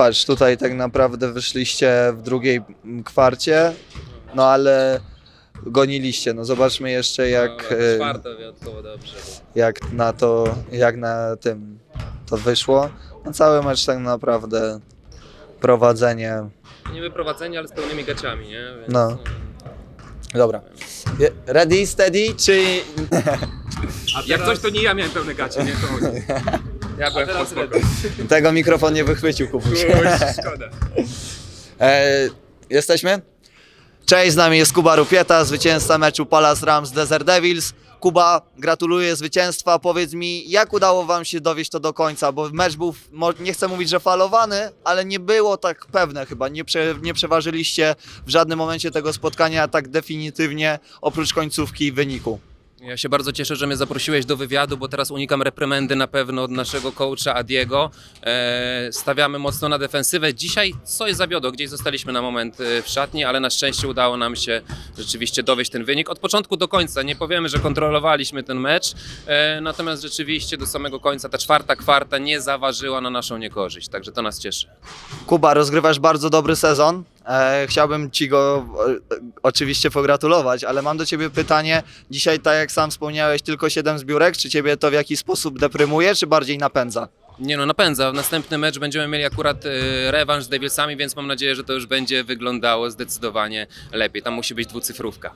Patrz, tutaj tak naprawdę wyszliście w drugiej kwarcie, no ale goniliście. No zobaczmy jeszcze jak, No, e, Czwarte wyjątkowo dobrze. jak na to, jak na tym to wyszło. No cały mecz tak naprawdę prowadzenie. Nie wyprowadzenie, ale z pełnymi gaciami, nie? Więc, No. mm, Dobra. Je- Ready, steady, czy... Jak coś, to nie ja miałem pełne gacie, nie? To oni. Ja byłem spoko. Tego mikrofon nie wychwycił, Kubuś. Szkoda. E, jesteśmy? Cześć, z nami jest Kuba Rupieta, zwycięzca meczu Palace Rams Desert Devils. Kuba, gratuluję zwycięstwa. Powiedz mi, jak udało Wam się dowieść to do końca? Bo mecz był, mo- nie chcę mówić, że falowany, ale nie było tak pewne chyba. Nie, prze, nie przeważyliście w żadnym momencie tego spotkania tak definitywnie, oprócz końcówki i wyniku. Ja się bardzo cieszę, że mnie zaprosiłeś do wywiadu, bo teraz unikam reprymendy na pewno od naszego coacha Adiego. E, stawiamy mocno na defensywę. Dzisiaj coś zawiodło, gdzieś zostaliśmy na moment e, w szatni, ale na szczęście udało nam się rzeczywiście dowieść ten wynik od początku do końca. Nie powiemy, że kontrolowaliśmy ten mecz, e, natomiast rzeczywiście do samego końca ta czwarta kwarta nie zaważyła na naszą niekorzyść, także to nas cieszy. Kuba, rozgrywasz bardzo dobry sezon. E, chciałbym Ci go e, oczywiście pogratulować, ale mam do Ciebie pytanie. Dzisiaj, tak jak sam wspomniałeś, tylko 7 zbiórek. Czy Ciebie to w jakiś sposób deprymuje, czy bardziej napędza? Nie no, napędza. W następny mecz będziemy mieli akurat e, rewanż z Devilsami, więc mam nadzieję, że to już będzie wyglądało zdecydowanie lepiej. Tam musi być dwucyfrówka.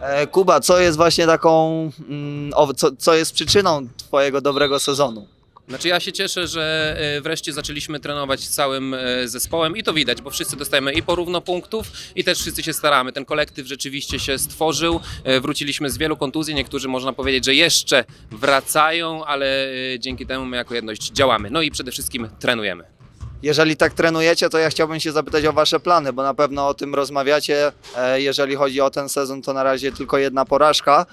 E, Kuba, co jest właśnie taką, mm, o, co, co jest przyczyną Twojego dobrego sezonu? Znaczy ja się cieszę, że e, wreszcie zaczęliśmy trenować z całym e, zespołem i to widać, bo wszyscy dostajemy i porówno punktów i też wszyscy się staramy. Ten kolektyw rzeczywiście się stworzył. E, Wróciliśmy z wielu kontuzji, niektórzy można powiedzieć, że jeszcze wracają, ale dzięki temu my jako jedność działamy. No i przede wszystkim trenujemy. Jeżeli tak trenujecie, to ja chciałbym się zapytać o Wasze plany, bo na pewno o tym rozmawiacie. Jeżeli chodzi o ten sezon, to na razie tylko jedna porażka.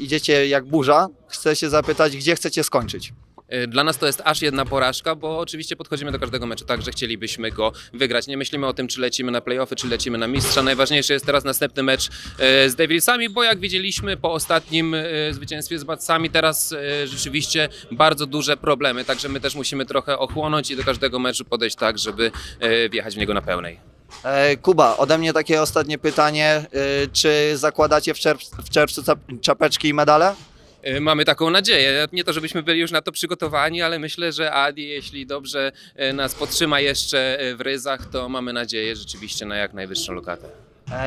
Idziecie jak burza. Chcę się zapytać, gdzie chcecie skończyć? E, Dla nas to jest aż jedna porażka, bo oczywiście podchodzimy do każdego meczu tak, że chcielibyśmy go wygrać. Nie myślimy o tym, czy lecimy na playoffy, czy lecimy na mistrza. Najważniejszy jest teraz następny mecz e, z Devilsami, bo jak widzieliśmy po ostatnim e, zwycięstwie z Batsami, teraz rzeczywiście bardzo duże problemy. Także my też musimy trochę ochłonąć i do każdego meczu podejść tak, żeby wjechać w niego na pełnej. E, Kuba, ode mnie takie ostatnie pytanie. Czy zakładacie w, czerw- w czerwcu czapeczki i medale? E, Mamy taką nadzieję. Nie to, żebyśmy byli już na to przygotowani, ale myślę, że Adi, jeśli dobrze e, nas podtrzyma jeszcze e, w ryzach, to mamy nadzieję rzeczywiście na jak najwyższą lokatę.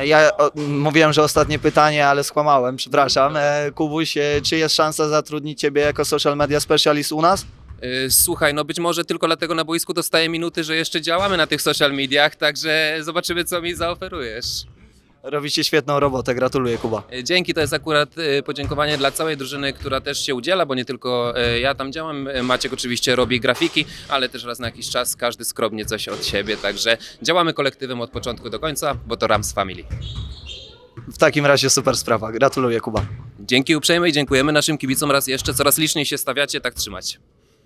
Ja o, mówiłem, że ostatnie pytanie, ale skłamałem, przepraszam. Kubuś, czy jest szansa zatrudnić Ciebie jako social media specialist u nas? Słuchaj, no być może tylko dlatego na boisku dostaję minuty, że jeszcze działamy na tych social mediach, także zobaczymy, co mi zaoferujesz. Robicie świetną robotę, gratuluję Kuba. E, Dzięki, to jest akurat e, podziękowanie dla całej drużyny, która też się udziela, bo nie tylko e, ja tam działam. E, Maciek oczywiście robi grafiki, ale też raz na jakiś czas każdy skromnie coś od siebie, także działamy kolektywem od początku do końca, bo to Rams Family. W takim razie super sprawa, gratuluję Kuba. Dzięki uprzejmej, dziękujemy naszym kibicom raz jeszcze, coraz liczniej się stawiacie, tak trzymać.